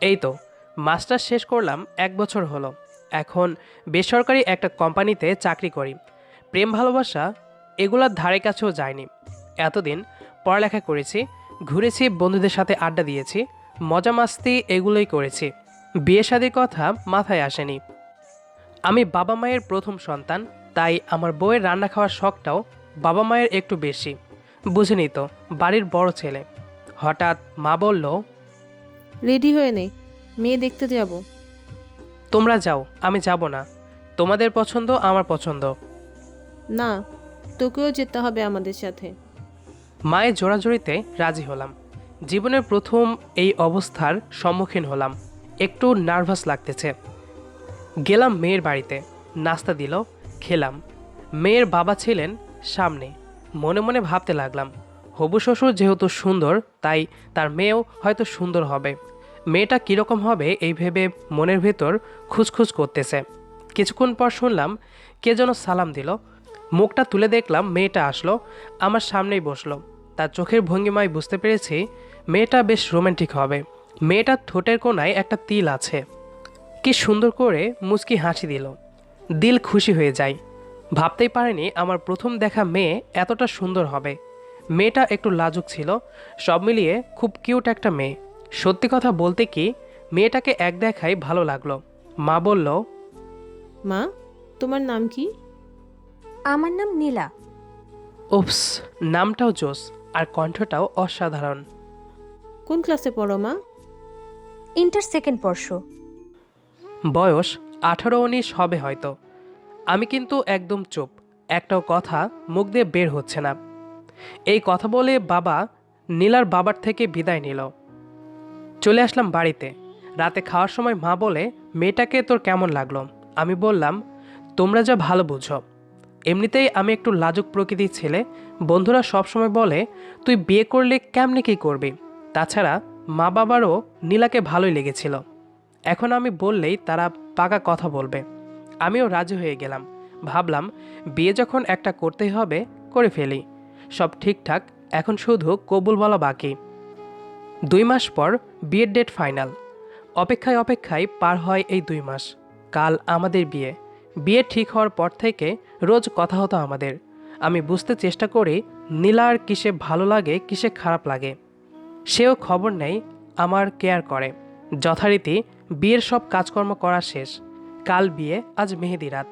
এই তো মাস্টার শেষ করলাম, এক বছর হলো। এখন বেসরকারি একটা কোম্পানিতে চাকরি করি। প্রেম ভালোবাসা, এগুলার ধারে কাছেও যায়নি। এতদিন পড়ালেখা করেছি, ঘুরেছি, বন্ধুদের সাথে আড্ডা দিয়েছি, মজা মাস্তি এগুলোই করেছি। বিয়ে শাদির কথা মাথায় আসেনি। আমি বাবা মায়ের প্রথম সন্তান, তাই আমার বউয়ের রান্না খাওয়ার শখটাও বাবা মায়ের একটু বেশি। বুঝেনি তো, বাড়ির বড় ছেলে। হঠাৎ মা বলল রেডি হয়ে নে মেয়ে দেখতে যাব। তোমরা যাও আমি যাব না। তোমাদের পছন্দ আমার পছন্দ। না তোকেও যেতে হবে আমাদের সাথে। মায়ের জোড়াজোড়িতে রাজি হলাম। জীবনের প্রথম এই অবস্থার সম্মুখীন হলাম। একটু নার্ভাস লাগতেছে। গেলাম মেয়ের বাড়িতে নাস্তা দিল খেলাম। মেয়ের বাবা ছিলেন সামনে মনে মনে ভাবতে লাগলাম হবু শ্বশুর যেহেতু সুন্দর, তাই তার মেয়েও হয়তো সুন্দর হবে। মেয়েটা কীরকম হবে এই ভেবে মনের ভেতর খুঁজখুঁজ করতেছে। কিছুক্ষণ পর শুনলাম, কে যেন সালাম দিল। মুখটা তুলে দেখলাম মেয়েটা আসলো, আমার সামনেই বসল। তার চোখের ভঙ্গিমায় বুঝতে পেরেছি মেয়েটা বেশ রোমান্টিক হবে। মেয়েটার ঠোঁটের কোনায় একটা তিল আছে। কি সুন্দর করে মুচকি হাসি দিল। দিল খুশি হয়ে যায়। ভাবতেই পারেনি আমার প্রথম দেখা মেয়ে এতটা সুন্দর হবে। মেয়েটা একটু লাজুক ছিল সব মিলিয়ে খুব কিউট একটা মেয়ে। সত্যি কথা বলতে কি মেয়েটাকে এক দেখাই ভালো লাগল। মা বলল মা তোমার নাম কি? আমার নাম নীলা। উপস নামটাও জোস আর কণ্ঠটাও অসাধারণ। কোন ক্লাসে পড়ো মা? ইন্টার সেকেন্ড বর্ষ বয়স আঠারো উনিশ হবে হয়তো। আমি কিন্তু একদম চুপ একটাও কথা মুখ দিয়ে বের হচ্ছে না। এই কথা বলে বাবা নীলার বাবার থেকে বিদায় নিল। চলে আসলাম বাড়িতে। রাতে খাওয়ার সময় মা বলে, মেয়েটাকে তোর কেমন লাগল? আমি বললাম, তোমরা যা ভালো বুঝো। এমনিতেই আমি একটু লাজুক প্রকৃতির ছেলে। বন্ধুরা সবসময় বলে, তুই বিয়ে করলে কেমনে কী করবি? তাছাড়া মা বাবারও নীলাকে ভালোই লেগেছিল। এখন আমি বললেই তারা পাকা কথা বলবে। আমিও রাজি হয়ে গেলাম। ভাবলাম, বিয়ে যখন একটা করতেই হবে, করে ফেলি। সব ঠিকঠাক, এখন শুধু কবুল বলা বাকি। দুই মাস পর বিয়ের ডেট ফাইনাল অপেক্ষায় অপেক্ষায় পার হয় এই দুই মাস। কাল আমাদের বিয়ে। বিয়ে ঠিক হওয়ার পর থেকে রোজ কথা হতো আমাদের। আমি বুঝতে চেষ্টা করি, নীলার কিসে ভালো লাগে, কিসে খারাপ লাগে। সেও খবর নেই, আমার কেয়ার করে। যথারীতি বিয়ের সব কাজকর্ম করা শেষ। কাল বিয়ে, আজ মেহেদি রাত।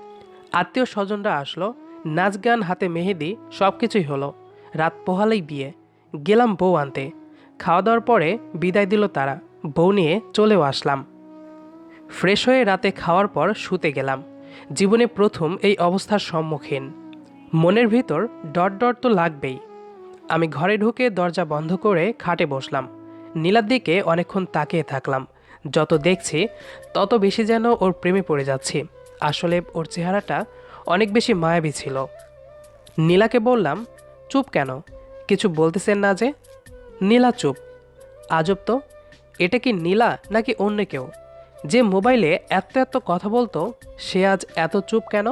আত্মীয় স্বজনরা আসলো, নাচ গান, হাতে মেহেদি সব কিছুই হলো। রাত পোহালেই বিয়ে। গেলাম বউ আনতে। খাওয়া দাওয়ার পরে বিদায় দিল তারা। বউ নিয়ে চলেও আসলাম। ফ্রেশ হয়ে রাতে খাওয়ার পর শুতে গেলাম। জীবনে প্রথম এই অবস্থার সম্মুখীন। মনের ভিতর ডট ডট তো লাগবেই। আমি ঘরে ঢুকে দরজা বন্ধ করে খাটে বসলাম। নীলার দিকে অনেকক্ষণ তাকিয়ে থাকলাম। যত দেখছি, তত বেশি যেন ওর প্রেমে পড়ে যাচ্ছি। আসলে ওর চেহারাটা অনেক বেশি মায়াবী ছিল। নীলাকে বললাম চুপ কেন? কিছু বলতেছেন না যে? নীলা চুপ। আজব তো। এটা কি নীলা নাকি অন্য কেউ? যে মোবাইলে এত এত কথা বলতো, সে আজ এত চুপ কেন?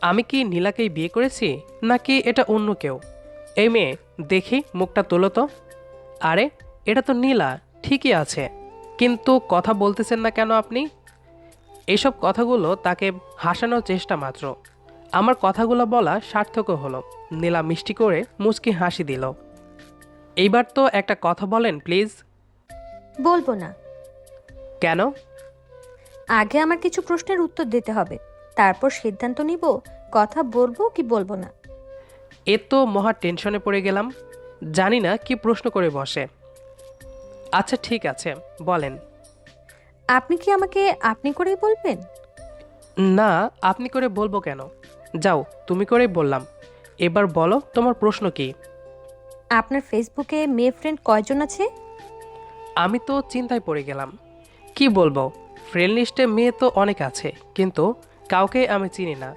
আমি কি নীলাকেই বিয়ে করেছি নাকি এটা অন্য কেউ? এই মেয়ে, দেখি মুখটা তোলো তো। আরে, এটা তো নীলা, ঠিকই আছে। কিন্তু কথা বলতেছেন না কেন আপনি? এসব কথাগুলো তাকে হাসানোর চেষ্টা মাত্র। আমার কথাগুলো বলা সার্থকও হলো। নীলা মিষ্টি করে মুচকি হাসি দিল। এইবার তো একটা কথা বলেন প্লিজ। বলব না। কেন? আগে আমার কিছু প্রশ্নের উত্তর দিতে হবে। তারপর সিদ্ধান্ত নিব কথা বলব কি বলব না। এ তো মহা টেনশনে পড়ে গেলাম। জানি না কি প্রশ্ন করে বসে। আচ্ছা ঠিক আছে বলেন। আপনি কি আমাকে আপনি করেই বলবেন? না আপনি করে বলব কেন? যাও তুমি করেই বললাম। এবার বলো তোমার প্রশ্ন কি? আপনার ফেসবুকে মেয়ে ফ্রেন্ড কয়জন আছে? আমি তো চিন্তায় পড়ে গেলাম। কি বলব ফ্রেন্ড লিস্টে মেয়ে তো অনেক আছে কিন্তু কাউকে আমি চিনি না।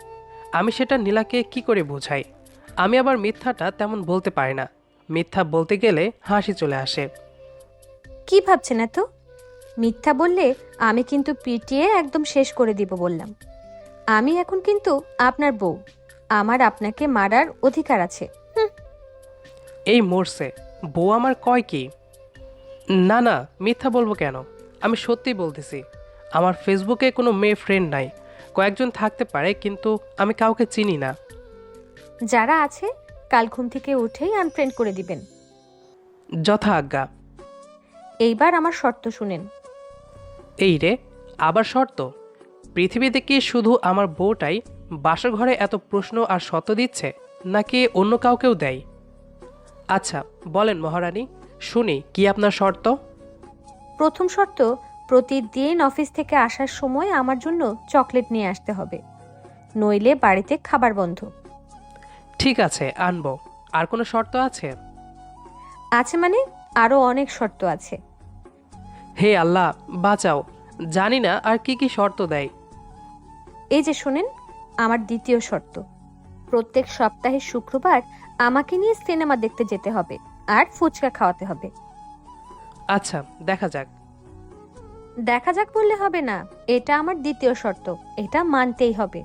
আমি সেটা নীলাকে কি করে বোঝাই? আমি আবার মিথ্যাটা তেমন বলতে পারি না। মিথ্যা বলতে গেলে হাসি চলে আসে। কি ভাবছেন এত? মিথ্যা বললে আমি কিন্তু পিটিয়ে একদম শেষ করে দিব বললাম। আমি এখন কিন্তু আপনার বউ। আমার আপনাকে মারার অধিকার আছে। এই মরছে। বউ আমার কয় কি? না না মিথ্যা বলব কেন? আমি সত্যিই বলতেছি আমার ফেসবুকে কোনো মেয়ে ফ্রেন্ড নাই। কয়েকজন থাকতে পারে কিন্তু আমি কাউকে চিনি না। যারা আছে কাল ঘুম থেকে উঠেই আনফ্রেন্ড করে দিবেন। যথা আজ্ঞা। এইবার আমার শর্ত শুনেন। এই রে আবার শর্ত? পৃথিবীতে কি শুধু আমার বউটাই বাসর ঘরে এত প্রশ্ন আর শর্ত দিচ্ছে নাকি অন্য কাউকেও দেয়? আচ্ছা বলেন মহারানী শুনি কি আপনার শর্ত? প্রথম শর্ত প্রতিদিন অফিস থেকে আসার সময় আমার জন্য চকলেট নিয়ে আসতে হবে। নইলে বাড়িতে খাবার বন্ধ। ঠিক আছে আনব। আর কোনো শর্ত আছে? আছে মানে আরও অনেক শর্ত আছে। হে আল্লাহ বাঁচাও। জানি না আর কি কি শর্ত দেয়। এই যে শোনেন আমার দ্বিতীয় শর্ত। প্রত্যেক সপ্তাহে শুক্রবার আমাকে নিয়ে সিনেমা দেখতে যেতে হবে আর ফুচকা খাওয়াতে হবে। আচ্ছা দেখা যাক। দেখা যাক বললে হবে না এটা আমার দ্বিতীয় শর্ত এটা মানতেই হবে।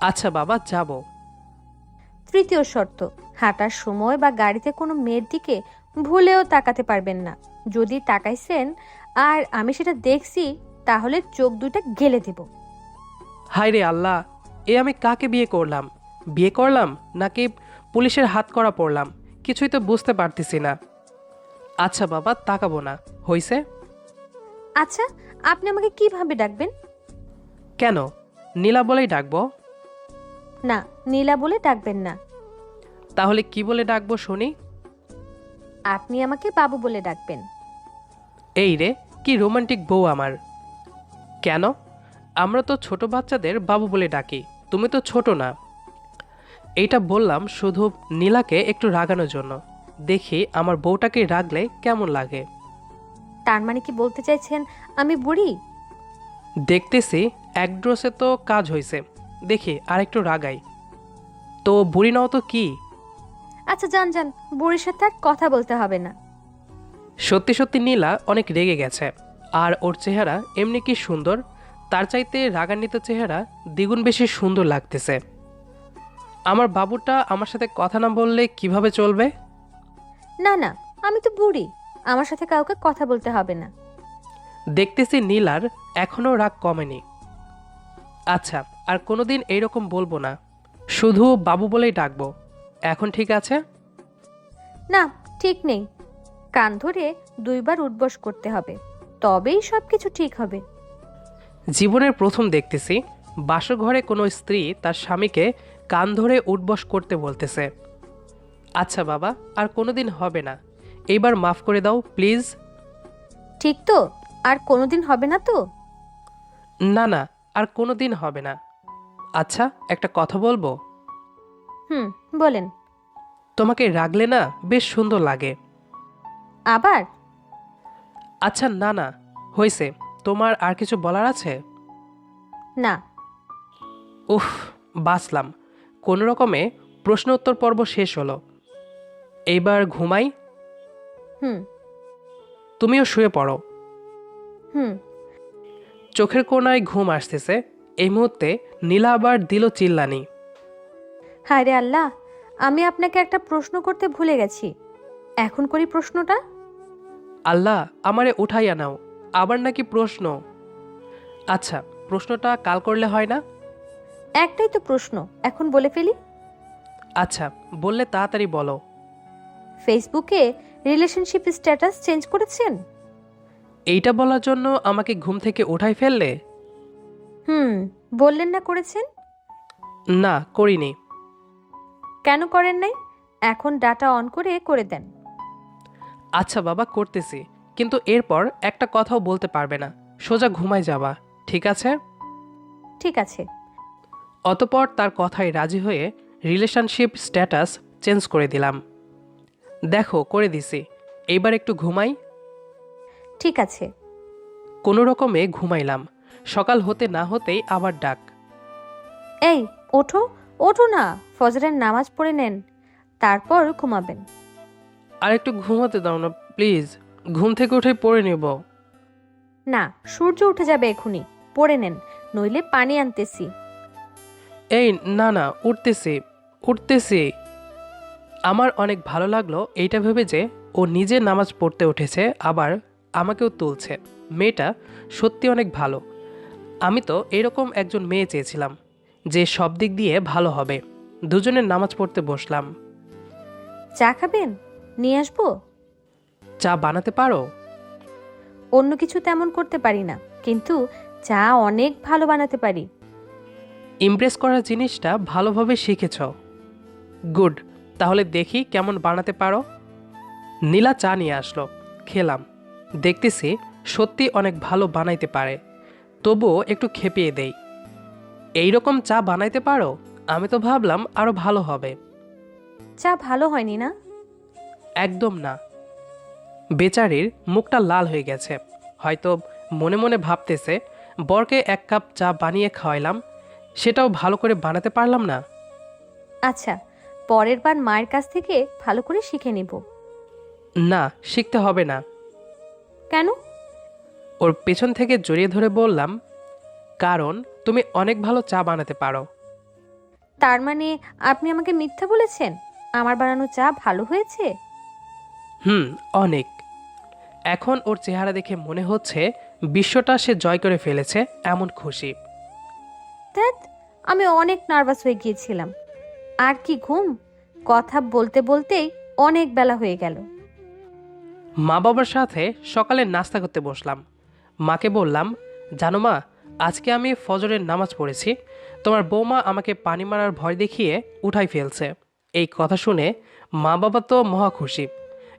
আচ্ছা বাবা যাব। তৃতীয় শর্ত হাঁটার সময় বা গাড়িতে কোনো মেয়ের দিকে ভুলেও তাকাতে পারবেন না। যদি তাকাইছেন আর আমি সেটা দেখছি তাহলে চোখ দুইটা গেলে দেব। হায় রে আল্লাহ এ আমি কাকে বিয়ে করলাম? বিয়ে করলাম নাকি পুলিশের হাত করা পড়লাম? কিছুই তো বুঝতে পারতেছি না। আচ্ছা বাবা তাকাবো না। হইছে? আচ্ছা আপনি আমাকে কীভাবে ডাকবেন? কেন? নীলা বলেই ডাকবো। না নীলা বলে ডাকবেন না। তাহলে কি বলে ডাকবো শুনি? আপনি আমাকে বাবু বলে ডাকবেন। এই রে কি রোমান্টিক বউ আমার। কেন? আমরা তো ছোট বাচ্চাদের বাবু বলে ডাকি তুমি তো ছোট না। এইটা বললাম শুধু নীলাকে একটু রাগানোর জন্য। দেখি আমার বউটাকে রাগলে কেমন লাগে। তার মানে কি বলতে চাইছেন আমি বুড়ি? দেখতেছি এক ড্রোসে তো কাজ হয়েছে দেখি আর একটু রাগাই। তো বুড়ি নাও তো কি? আচ্ছা যান যান বুড়ির সাথে আর কথা বলতে হবে না। সত্যি সত্যি নীলা অনেক রেগে গেছে আর ওর চেহারা এমনি কি সুন্দর তার চাইতে রাগান্বিত চেহারা দ্বিগুণ বেশি সুন্দর লাগতেছে। আমার বাবুটা আমার সাথে কথা না বললে কীভাবে চলবে? না না আমি তো বুড়ি। আমার সাথে কাউকে কথা বলতে হবে না। দেখতেছি নীলার এখনও রাগ কমেনি। আচ্ছা আর কোনোদিন এইরকম বলব না। শুধু বাবু বলেই ডাকবো। এখন ঠিক আছে? না ঠিক নেই। কান ধরে দুইবার উঠবস করতে হবে। তবেই সব কিছু ঠিক হবে। জীবনের প্রথম দেখতেছি বাসঘরে কোনো স্ত্রী তার স্বামীকে কান ধরে উঠবস করতে বলতেছে। আচ্ছা বাবা আর কোনোদিন হবে না। এইবার মাফ করে দাও প্লিজ। ঠিক তো আর কোনোদিন হবে না তো? না না আর কোনোদিন হবে না। আচ্ছা একটা কথা বলব? হুম বলেন। তোমাকে রাগলে না বেশ সুন্দর লাগে? আবার? আচ্ছা না না হয়েছে। তোমার আর কিছু বলার আছে? না। উফ বাঁচলাম। কোনো রকমে প্রশ্ন উত্তর পর্ব শেষ হলো। এইবার ঘুমাই? হুম। তুমিও শুয়ে পড়ো। হুম। চোখের কোনায় ঘুম আসতেছে। এই মুহূর্তে নীলা আবার দিল চিল্লানি। হায় রে আল্লাহ আমি আপনাকে একটা প্রশ্ন করতে ভুলে গেছি। এখন করি প্রশ্নটা? আল্লাহ আমারে উঠাইয়া নাও। আবার নাকি প্রশ্ন? আচ্ছা প্রশ্নটা কাল করলে হয় না? একটাই তো প্রশ্ন এখন বলে ফেলি। আচ্ছা বললে তাড়াতাড়ি বলো। ফেসবুকে রিলেশনশিপ স্ট্যাটাস চেঞ্জ করেছেন? এইটা বলার জন্য আমাকে ঘুম থেকে উঠাই ফেললে? হুম বললেন না করেছেন? না করিনি। কেন করেন নাই? এখন ডাটা অন করে করে দেন। আচ্ছা বাবা করতেছি। কিন্তু এরপর একটা কথাও বলতে পারবে না। সোজা ঘুমায় যাবা ঠিক আছে? ঠিক আছে। অতপর তার কথায় রাজি হয়ে রিলেশনশিপ স্ট্যাটাস চেঞ্জ করে দিলাম। দেখো করে দিছি। এইবার একটু ঘুমাই? ঠিক আছে। কোনো রকমে ঘুমাইলাম। সকাল হতে না হতেই আবার ডাক। এই ওঠো ওঠো না ফজরের নামাজ পড়ে নেন তারপর ঘুমাবেন। আর একটু ঘুমাতে দাও না প্লিজ ঘুম থেকে উঠে পড়ে নেব। না সূর্য উঠে যাবে এখুনি। পড়ে নেন নইলে পানি আনতেছি। এই না না উঠতেছি উঠতেছি। আমার অনেক ভালো লাগল এইটা ভেবে যে ও নিজে নামাজ পড়তে উঠেছে আবার আমাকেও তুলছে। মেয়েটা সত্যি অনেক ভালো। আমি তো এরকম একজন মেয়ে চেয়েছিলাম যে সব দিক দিয়ে ভালো হবে। দুজনের নামাজ পড়তে বসলাম। চা খাবেন? নিয়ে আসব? চা বানাতে পারো? অন্য কিছু তেমন করতে পারি না কিন্তু চা অনেক ভালো বানাতে পারি। ইমপ্রেস করার জিনিসটা ভালোভাবে শিখেছ। গুড তাহলে দেখি কেমন বানাতে পারো। নীলা চা নিয়ে আসলো খেলাম। দেখতেছি সত্যি অনেক ভালো বানাইতে পারে। তবুও একটু খেপিয়ে দেই। এই রকম চা বানাইতে পারো? আমি তো ভাবলাম আরও ভালো হবে। চা ভালো হয়নি না? একদম না। বেচারির মুখটা লাল হয়ে গেছে। হয়তো মনে মনে ভাবতেছে বরকে এক কাপ চা বানিয়ে খাওয়াইলাম সেটাও ভালো করে বানাতে পারলাম না। আচ্ছা পরের বার মায়ের কাছ থেকে ভালো করে শিখে নিব। না শিখতে হবে না। কেন? ওর পেছন থেকে জড়িয়ে ধরে বললাম কারণ তুমি অনেক ভালো চা বানাতে পারো। তার মানে আপনি আমাকে মিথ্যা বলেছেন? আমার বানানো চা ভালো হয়েছে? হুম অনেক। এখন ওর চেহারা দেখে মনে হচ্ছে বিশ্বটা সে জয় করে ফেলেছে এমন খুশি। ধ্যাত আমি অনেক নার্ভাস হয়ে গিয়েছিলাম। আর কি ঘুম? কথা বলতে বলতেই অনেক বেলা হয়ে গেল। মা বাবার সাথে সকালে নাস্তা করতে বসলাম। মাকে বললাম জানো মা আজকে আমি ফজরের নামাজ পড়েছি। তোমার বৌমা আমাকে পানি মারার ভয় দেখিয়ে উঠাই ফেলছে। এই কথা শুনে মা বাবা তো মহা খুশি।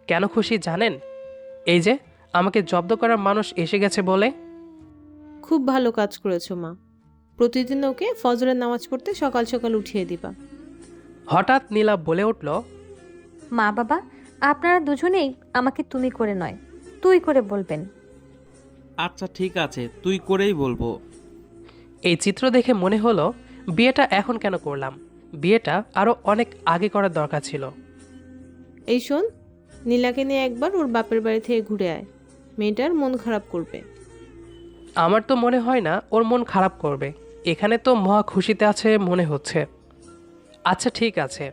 কেন খুশি জানেন? এই যে আমাকে জব্দ করার মানুষ এসে গেছে বলে? খুব ভালো কাজ করেছ মা। প্রতিদিন ওকে ফজরের নামাজ পড়তে সকাল সকাল উঠিয়ে দিবা। হঠাৎ নীলা বলে উঠল মা বাবা আপনারা দুজনেই আমাকে তুমি করে নয় তুই করে বলবেন। আচ্ছা ঠিক আছে তুই করেই বলব। এই চিত্র দেখে মনে হলো বিয়েটা এখন কেন করলাম? বিয়েটা আরও অনেক আগে করার দরকার ছিল। এই শোন নীলাকে নিয়ে একবার ওর বাপের বাড়ি থেকে ঘুরে আয়। মেয়েটার মন খারাপ করবে। আমার তো মনে হয় না ওর মন খারাপ করবে। এখানে তো মহা খুশিতে আছে মনে হচ্ছে। আচ্ছা ঠিক আছে।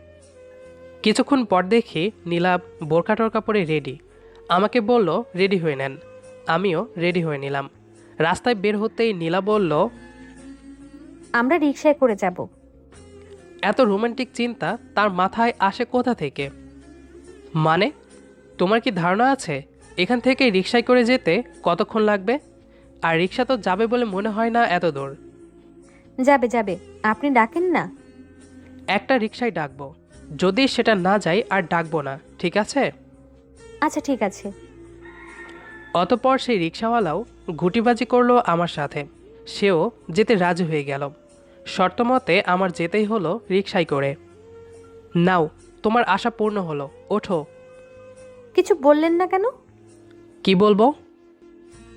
কিছুক্ষণ পর দেখি নীলা বোরকা টোরকা পরে রেডি আমাকে বলল রেডি হয়ে নেন। আমিও রেডি হয়ে নিলাম। রাস্তায় বের হতেই নীলা বলল আমরা রিক্সায় করে যাব। এত রোমান্টিক চিন্তা তার মাথায় আসে কোথা থেকে? মানে তোমার কি ধারণা আছে? এখান থেকে রিক্সায় করে যেতে কতক্ষণ লাগবে? আর রিক্সা তো যাবে বলে মনে হয় না এত দূর। যাবে যাবে। আপনি ডাকেন না। একটা রিক্সায় ডাকবো। যদি সেটা না যায় আর ডাকবো না ঠিক আছে? আচ্ছা ঠিক আছে। অতপর সেই রিক্সাওয়ালাও ঘুটিবাজি করল আমার সাথে। সেও যেতে রাজি হয়ে গেল। শর্তমতে আমার যেতেই হলো রিক্সায় করে। নাও তোমার আশা পূর্ণ হলো। ওঠো। কিছু বললেন না কেন? কি বলব?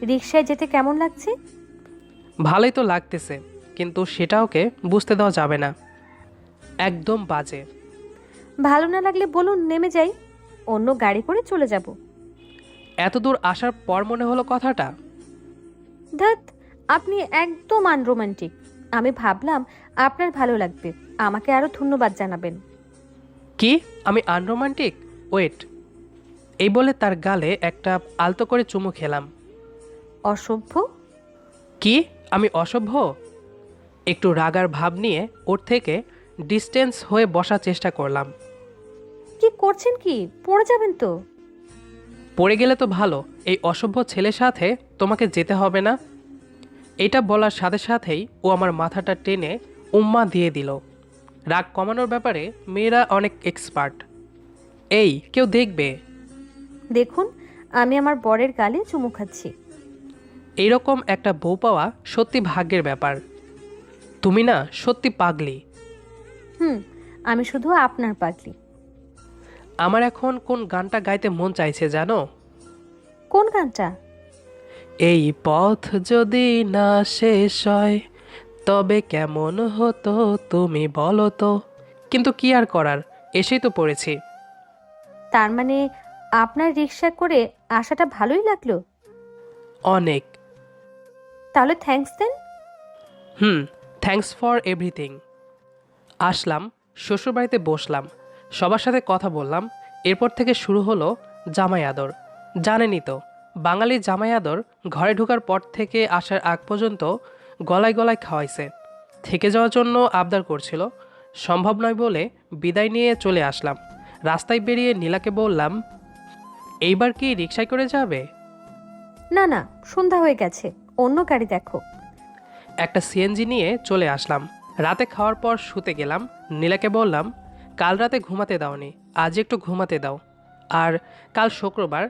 রিক্সায় যেতে কেমন লাগছে? ভালোই তো লাগতেছে কিন্তু সেটা ওকে বুঝতে দেওয়া যাবে না। একদম বাজে। ভালো না লাগলে বলুন নেমে যাই অন্য গাড়ি করে চলে যাব। এত দূর আসার পর মনে হলো কথাটা? ধ্যাত আপনি একদম আনরোমান্টিক। আমি ভাবলাম আপনার ভালো লাগবে আমাকে আরও ধন্যবাদ জানাবেন। কি? আমি আনরোমান্টিক? ওয়েট। এই বলে তার গালে একটা আলতো করে চুমু খেলাম। অসভ্য? কি? আমি অসভ্য? একটু রাগার ভাব নিয়ে ওর থেকে ডিস্টেন্স হয়ে বসার চেষ্টা করলাম। কি করছেন কি? পড়ে যাবেন তো। পড়ে গেলে তো ভালো এই অসভ্য ছেলের সাথে তোমাকে যেতে হবে না। এটা বলার সাথে সাথেই ও আমার মাথাটা টেনে উম্মা দিয়ে দিল। রাগ কমানোর ব্যাপারে মেয়েরা অনেক এক্সপার্ট এই কেউ দেখবে। দেখুন আমি আমার বরের গালে চুমু খাচ্ছি। এইরকম একটা বউ পাওয়া সত্যি ভাগ্যের ব্যাপার। তুমি না সত্যি পাগলি। হুম আমি শুধু আপনার পাগলি। আমার এখন কোন গানটা গাইতে মন চাইছে জানো? কোন গানটা? এই পথ যদি না শেষ হয় তবে কেমন হতো তুমি বলো তো। কিন্তু কি আর করার এসেই তো পড়েছি। তার মানে আপনার রিক্সা করে আসাটা ভালোই লাগল। অনেক। তাহলে thanks then hmm thanks for everything আসলাম শ্বশুরবাড়িতে বসলাম সবার সাথে কথা বললাম এরপর থেকে শুরু হলো জামাই আদর। জানেনই তো বাঙালি জামাই আদর ঘরে ঢোকার পর থেকে আসার আগ পর্যন্ত গলায় গলায় খাওয়াইছে। থেকে যাওয়ার জন্য আবদার করছিল সম্ভব নয় বলে বিদায় নিয়ে চলে আসলাম। রাস্তায় বেরিয়ে নীলাকে বললাম এইবার কি রিক্সায় করে যাবে? না না সন্ধ্যা হয়ে গেছে। অন্য গাড়ি দেখো। একটা সিএনজি নিয়ে চলে আসলাম। রাতে খাওয়ার পর শুতে গেলাম। নীলাকে বললাম কাল রাতে ঘুমাতে দাওনি আজ একটু ঘুমাতে দাও। আর কাল শুক্রবার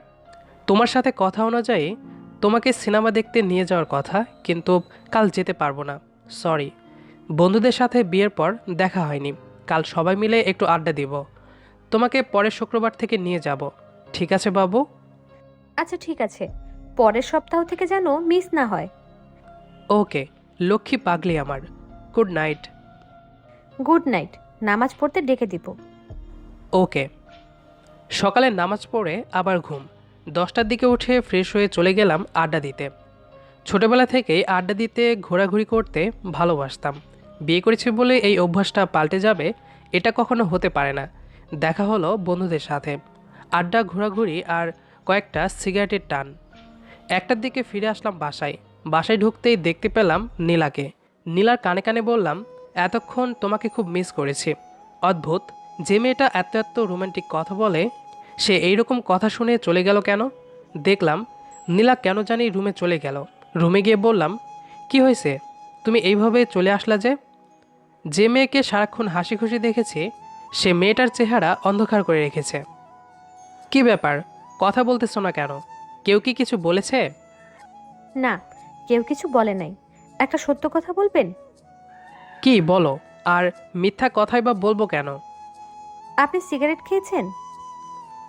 তোমার সাথে কথা অনুযায়ী তোমাকে সিনেমা দেখতে নিয়ে যাওয়ার কথা কিন্তু কাল যেতে পারব না। সরি। বন্ধুদের সাথে বিয়ের পর দেখা হয়নি। কাল সবাই মিলে একটু আড্ডা দিব। তোমাকে পরের শুক্রবার থেকে নিয়ে যাব। ঠিক আছে বাবু? আচ্ছা ঠিক আছে। পরের সপ্তাহ থেকে যেন মিস না হয়। ওকে লক্ষ্মী পাগলি আমার। Good night. Good night. নামাজ পড়তে ডেকে দিব। ওকে। সকালে নামাজ পড়ে আবার ঘুম। দশটার দিকে উঠে ফ্রেশ হয়ে চলে গেলাম আড্ডা দিতে। ছোটবেলা থেকেই আড্ডা দিতে ঘোরাঘুরি করতে ভালোবাসতাম। বিয়ে করেছি বলে এই অভ্যাসটা পাল্টে যাবে এটা কখনো হতে পারে না। দেখা হলো বন্ধুদের সাথে। আড্ডা, ঘোরাঘুরি আর কয়েকটা সিগারেটের টান। একটার দিকে ফিরে আসলাম বাসায়। বাসায় ঢুকতেই দেখতে পেলাম নীলাকে। নীলার কানে কানে বললাম, এতক্ষণ তোমাকে খুব মিস করেছি। অদ্ভুত, যে মেয়েটা এত এত রোমান্টিক কথা বলে, সে এইরকম কথা শুনে চলে গেল কেন? দেখলাম, নীলা কেন জানি রুমে চলে গেল। রুমে গিয়ে বললাম, কি হয়েছে? তুমি এইভাবে চলে আসলা যে? যে মেয়েকে সারাক্ষণ হাসি খুশি দেখেছি, সে মেয়েটার চেহারা অন্ধকার করে রেখেছে। কি ব্যাপার? কথা বলতেছো না কেন? কেউ কি কিছু বলেছে? না কেউ কিছু বলে নাই। একটা সত্য কথা বলবেন? কি বলো। আর মিথ্যা কথাই বা বলব কেন? আপনি সিগারেট খেয়েছেন?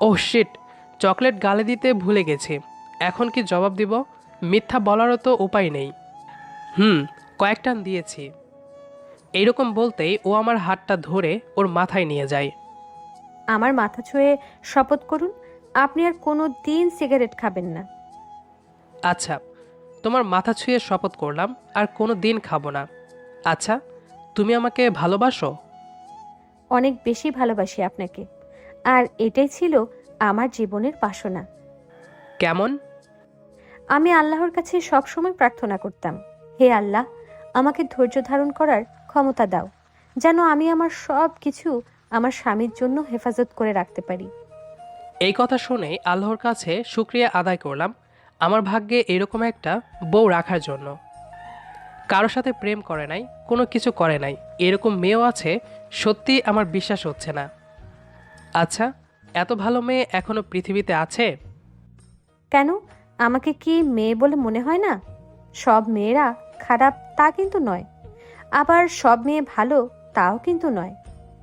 ও শিট চকলেট গালে দিতে ভুলে গেছি। এখন কি জবাব দিব? মিথ্যা বলারও তো উপায় নেই। হুম কয়েকটান দিয়েছি। এইরকম বলতেই ও আমার হাতটা ধরে ওর মাথায় নিয়ে যায়। আমার মাথা ছুঁয়ে শপথ করুন। আপনি আর কোনো দিন সিগারেট খাবেন না। আচ্ছা তোমার মাথা ছুঁয়ে শপথ করলাম আর কোনো দিন খাব না। আচ্ছা তুমি আমাকে ভালোবাসো? অনেক বেশি ভালোবাসি আপনাকে। আর এটাই ছিল আমার জীবনের বাসনা। কেমন? আমি আল্লাহর কাছে সবসময় প্রার্থনা করতাম হে আল্লাহ আমাকে ধৈর্য ধারণ করার ক্ষমতা দাও যেন আমি আমার সব কিছু আমার স্বামীর জন্য হেফাজত করে রাখতে পারি। এই কথা শুনে আল্লাহর কাছে শুক্রিয়া আদায় করলাম। আমার ভাগ্যে এরকম একটা বউ রাখার জন্য। কারও সাথে প্রেম করে নাই, কোনো কিছু করে নাই। এরকম মেয়েও আছে, সত্যি আমার বিশ্বাস হচ্ছে না। আচ্ছা এত ভালো মেয়ে এখনও পৃথিবীতে আছে? কেন? আমাকে কি মেয়ে বলে মনে হয় না? সব মেয়েরা খারাপ তা কিন্তু নয়। আবার সব মেয়ে ভালো তাও কিন্তু নয়।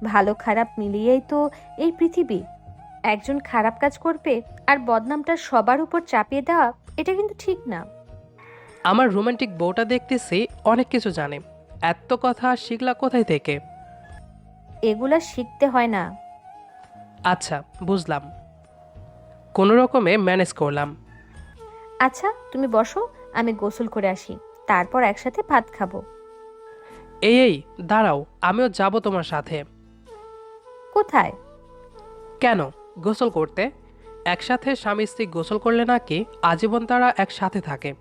ভালো খারাপ মিলিয়েই তো এই পৃথিবী। একজন খারাপ কাজ করবে আর বদনামটা সবার উপর চাপিয়ে দেওয়া এটা কিন্তু ঠিক না। আমার রোমান্টিক বউটা দেখতেছি অনেক কিছু জানে। এত কথা শিখলা কোথায় থেকে? এগুলা শিখতে হয় না। আচ্ছা বুঝলাম। কোনো রকমে ম্যানেজ করলাম। আচ্ছা তুমি বসো আমি গোসল করে আসি। তারপর একসাথে ভাত খাব। এই এই দাঁড়াও আমিও যাব তোমার সাথে। কোথায়? কেন? গোসল করতে একসাথে স্বামী স্ত্রী গোসল করলে নাকি আজীবন তারা একসাথে থাকে।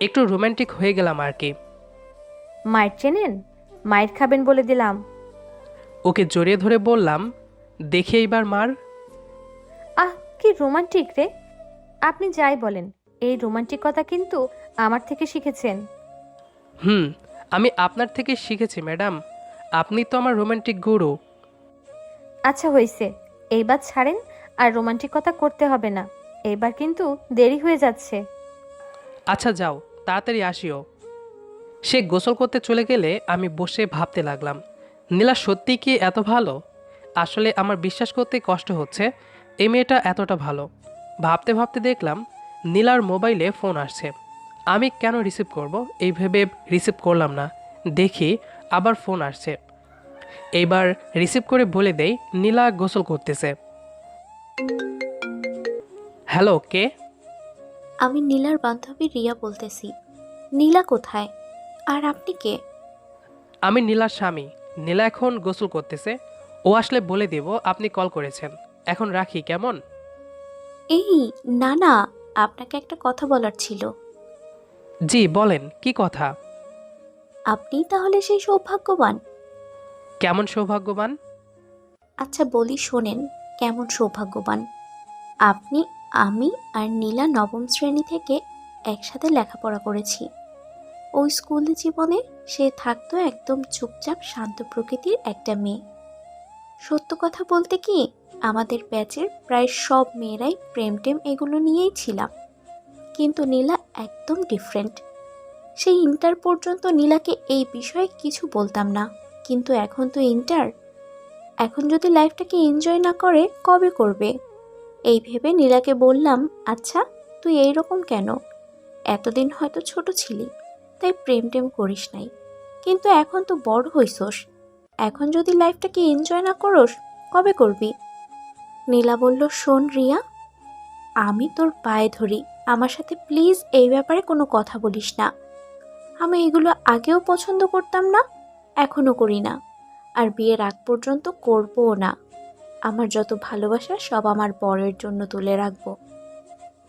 একটু রোমান্টিক হয়ে গেলাম আর কি। মায়ের চেনেন? মায়ের খাবেন বলে দিলাম। ওকে জড়িয়ে ধরে বললাম দেখি এইবার মার। আহ কি রোমান্টিক রে। আপনি যাই বলেন এই রোমান্টিকতা কিন্তু আমার থেকে শিখেছেন। হুম আমি আপনার থেকে শিখেছি ম্যাডাম। আপনি তো আমার রোমান্টিক গুরু। আচ্ছা হয়েছে এইবার ছাড়েন আর রোমান্টিকতা করতে হবে না। এবার কিন্তু দেরি হয়ে যাচ্ছে। আচ্ছা যাও, তাড়াতাড়ি আসিও। সে গোসল করতে চলে গেলে আমি বসে ভাবতে লাগলাম, নীলা সত্যি কি এত ভালো? আসলে আমার বিশ্বাস করতে কষ্ট হচ্ছে, এই মেয়েটা এতটা ভালো। ভাবতে ভাবতে দেখলাম, নীলার মোবাইলে ফোন আসছে। আমি কেন রিসিভ করব? এই ভেবে রিসিভ করলাম না। দেখি আবার ফোন আসছে। এইবার রিসিভ করে বলে দেই নীলা গোসল করতেছে। হ্যালো কে? আমি নীলার বান্ধবী রিয়া বলতেছি। নীলা কোথায়? আর আপনি কে? আমি নীলার স্বামী। নীলা এখন গোসল করতেছে। ও আসলে বলে দেব আপনি কল করেছেন। এখন রাখি কেমন? এই না না আপনাকে একটা কথা বলার ছিল। জি বলেন কি কথা? আপনি তাহলে সেই সৌভাগ্যবান। কেমন সৌভাগ্যবান? আচ্ছা বলি, শোনেন, কেমন সৌভাগ্যবান? আপনি, আমি আর নীলা নবম শ্রেণি থেকে একসাথে লেখাপড়া করেছি। ওই স্কুল জীবনে সে থাকতো একদম চুপচাপ, শান্ত প্রকৃতির একটা মেয়ে। সত্য কথা বলতে কি, আমাদের ব্যাচের প্রায় সব মেয়েরাই প্রেম টেম এগুলো নিয়েই ছিলাম। কিন্তু নীলা একদম ডিফারেন্ট সেই ইন্টার পর্যন্ত নীলাকে এই বিষয়ে কিছু বলতাম না। কিন্তু এখন তো ইন্টার। এখন যদি লাইফটাকে এনজয় না করে, কবে করবে? এই ভেবে নীলাকে বললাম আচ্ছা তুই এই রকম কেন? এতদিন হয়তো ছোট ছিলি, তাই প্রেম টেম করিস নাই। কিন্তু এখন তো বড় হইছস এখন যদি লাইফটাকে এনজয় না করস, কবে করবি? নীলা বলল, শোন রিয়া, আমি তোর পায়ে ধরি। আমার সাথে প্লিজ এই ব্যাপারে কোনো কথা বলিস না। আমি এগুলো আগেও পছন্দ করতাম না এখনও করি না। আর বিয়ের আগ পর্যন্ত করবও না। আমার যত ভালোবাসা সব আমার বরের জন্য তুলে রাখব।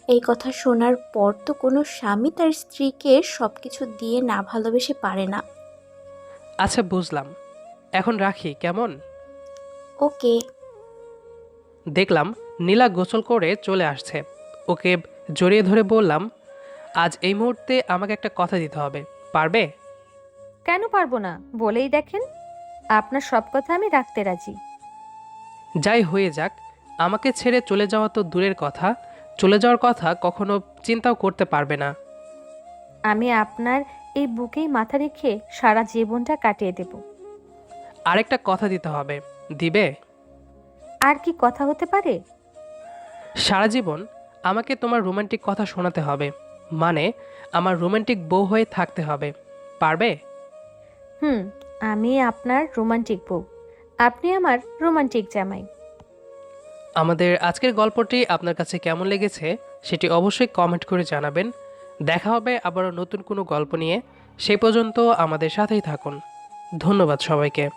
এই কথা শোনার পর তো কোনো স্বামী তার স্ত্রীকে সব কিছু দিয়ে না ভালোবেসে পারে না। আচ্ছা বুঝলাম। এখন রাখি কেমন? ওকে। দেখলাম নীলা গোসল করে চলে আসছে। ওকে জড়িয়ে ধরে বললাম আজ এই মুহূর্তে আমাকে একটা কথা দিতে হবে। পারবে? কেন পারব না? বলেই দেখেন আপনার সব কথা আমি রাখতে রাজি। যাই হয়ে যাক আমাকে ছেড়ে চলে যাওয়া তো দূরের কথা চলে যাওয়ার কথা কখনো চিন্তাও করতে পারবে না। আমি আপনার এই বুকেই মাথা রেখে সারা জীবনটা কাটিয়ে দেব। আরেকটা কথা দিতে হবে দিবে? আর কি কথা হতে পারে? সারা জীবন আমাকে তোমার রোমান্টিক কথা শোনাতে হবে মানে আমার রোমান্টিক বউ হয়ে থাকতে হবে পারবে? হুম, আমি আপনার রোমান্টিক বউ। আপনি আমার রোমান্টিক জামাই। আমাদের আজকের গল্পটি আপনার কাছে কেমন লেগেছে সেটি অবশ্যই কমেন্ট করে জানাবেন। দেখা হবে আবারও নতুন কোনো গল্প নিয়ে। সে পর্যন্ত আমাদের সাথেই থাকুন। ধন্যবাদ সবাইকে।